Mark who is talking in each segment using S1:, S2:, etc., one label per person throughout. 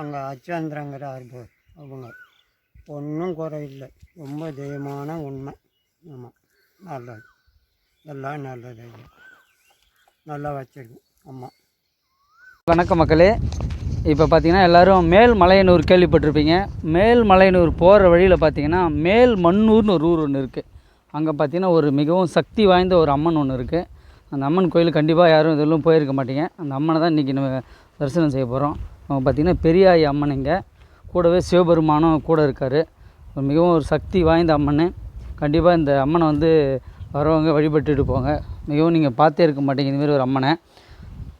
S1: அங்கே அச்சந்திரங்கிற போர் அவங்க. ஒன்றும் குறையில்லை. ரொம்ப தெய்வமான உண்மை. ஆமாம் நல்லது. எல்லாம் நல்லது. நல்லா வச்சுருக்கேன் ஆமாம்
S2: வணக்கம் மக்களே. இப்போ பார்த்தீங்கன்னா எல்லாரும் மேல் மலையனூர் கேள்விப்பட்டிருப்பீங்க. மேல் மலையனூர் போகிற வழியில் பார்த்தீங்கன்னா மேல் மண்ணூர்னு ஒரு ஊர் ஒன்று இருக்குது அங்கே பார்த்தீங்கன்னா ஒரு மிகவும் சக்தி வாய்ந்த ஒரு அம்மன் ஒன்று இருக்குது அந்த அம்மன் கோயில் கண்டிப்பாக யாரும் இதெல்லாம் போயிருக்க மாட்டீங்க. அந்த அம்மனை தான் இன்றைக்கி நம்ம தரிசனம் செய்ய போகிறோம் அவங்க பார்த்திங்கன்னா பெரியாயி அம்மன் இங்கே. கூடவே சிவபெருமானும் கூட இருக்கார். மிகவும் ஒரு சக்தி வாய்ந்த அம்மன். கண்டிப்பாக இந்த அம்மனை வந்து வரவங்க வழிபட்டுட்டு போங்க. மிகவும் நீங்கள் பார்த்தே இருக்க மாட்டீங்க. இதுமாரி ஒரு அம்மனை.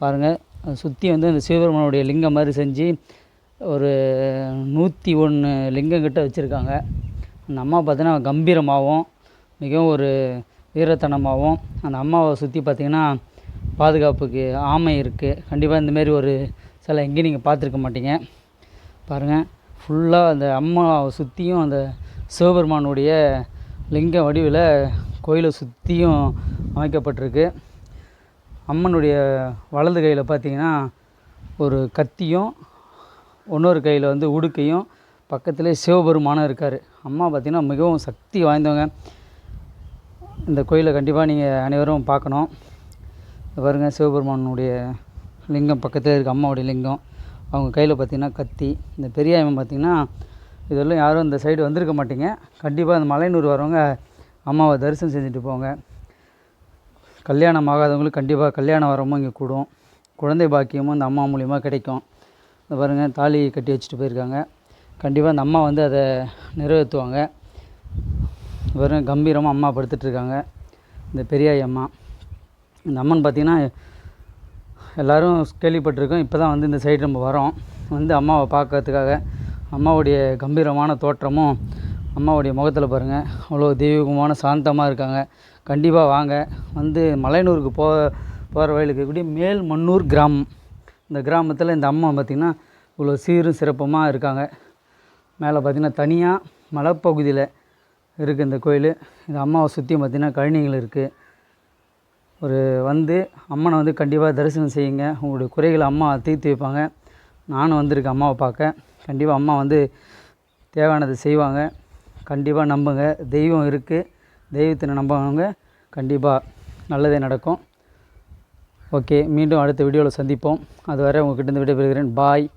S2: பாருங்கள் சுற்றி வந்து அந்த சிவபெருமானுடைய லிங்கம் மாதிரி செஞ்சு ஒரு நூற்றி ஒன்று லிங்கங்கிட்ட வச்சுருக்காங்க. அந்த அம்மா பார்த்தீங்கன்னா கம்பீரமாகவும் மிகவும் ஒரு வீரத்தனமாகவும் அந்த அம்மாவை சுற்றி பார்த்திங்கன்னா பாதுகாப்புக்கு ஆமை இருக்குது கண்டிப்பாக இந்தமாரி ஒரு சிலை எங்கேயும் நீங்கள் பார்த்துருக்க மாட்டீங்க. பாருங்கள் ஃபுல்லாக அந்த அம்மாவை சுற்றியும் அந்த சிவபெருமானுடைய லிங்க வடிவில் கோயிலை சுற்றியும் அமைக்கப்பட்டிருக்கு. அம்மனுடைய வலது கையில் பார்த்தீங்கன்னா ஒரு கத்தியும் இன்னொரு கையில் வந்து உடுக்கையும் பக்கத்திலே சிவபெருமானும் இருக்கார். அம்மா பார்த்திங்கன்னா மிகவும் சக்தி வாய்ந்தவங்க. இந்த கோயிலை கண்டிப்பாக நீங்கள் அனைவரும் பார்க்கணும். இங்க பாருங்க சிவபெருமானுடைய லிங்கம் பக்கத்தில் இருக்க அம்மாவுடைய லிங்கம். அவங்க கையில் பார்த்திங்கன்னா கத்தி. இந்த பெரியாயம்மன் பார்த்திங்கன்னா இதெல்லாம் யாரும் இந்த சைடு வந்திருக்க மாட்டிங்க. கண்டிப்பாக இந்த மலையனூர் வரவங்க அம்மாவை தரிசனம் செஞ்சுட்டு போங்க. கல்யாணம் ஆகாதவங்களுக்கு கண்டிப்பாக கல்யாணம் வரமும் இங்கே கூடும். குழந்தை பாக்கியமும் இந்த அம்மா மூலிமா கிடைக்கும். இந்த பாருங்கள் தாலி கட்டி வச்சுட்டு போயிருக்காங்க. கண்டிப்பாக அந்த அம்மா வந்து அதை நிறைவேற்றுவாங்க பாருங்கள் கம்பீரமாக அம்மா படுத்துட்ருக்காங்க இந்த பெரியாய் அம்மா. இந்த அம்மன் பார்த்திங்கன்னா எல்லோரும் கேள்விப்பட்டிருக்கோம். இப்போ தான் வந்து இந்த சைடு நம்ம வரோம். வந்து அம்மாவை பார்க்கறதுக்காக அம்மாவுடைய கம்பீரமான தோற்றமும் அம்மாவுடைய முகத்தில் பாருங்கள் அவ்வளோ தெய்வீகமான சாந்தமாக இருக்காங்க. கண்டிப்பாக வாங்க. வந்து மலையனூருக்கு போ போகிற வயலுக்கு இருக்கக்கூடிய மேல் மன்னூர் கிராமம். இந்த கிராமத்தில் இந்த அம்மா பார்த்திங்கன்னா இவ்வளோ சீரும் சிறப்புமாக இருக்காங்க. மேலே பார்த்திங்கன்னா தனியாக மலைப்பகுதியில் இருக்குது இந்த கோயில். இந்த அம்மாவை சுற்றி பார்த்திங்கன்னா கழனிகள் இருக்குது ஒரு வந்து அம்மனை வந்து கண்டிப்பாக தரிசனம் செய்யுங்க. உங்களுடைய குறைகளை அம்மா தீர்த்து வைப்பாங்க. நானும் வந்திருக்கேன் அம்மாவை பார்க்க. கண்டிப்பாக அம்மா வந்து தேவையானதை செய்வாங்க. கண்டிப்பாக நம்புங்க. தெய்வம் இருக்குது தெய்வத்தை நம்புவாங்க. கண்டிப்பாக நல்லதே நடக்கும். ஓகே. மீண்டும் அடுத்த வீடியோவில் சந்திப்போம். அதுவரை உங்கள்கிட்ட இருந்து விடைபெறுகிறேன். பாய்.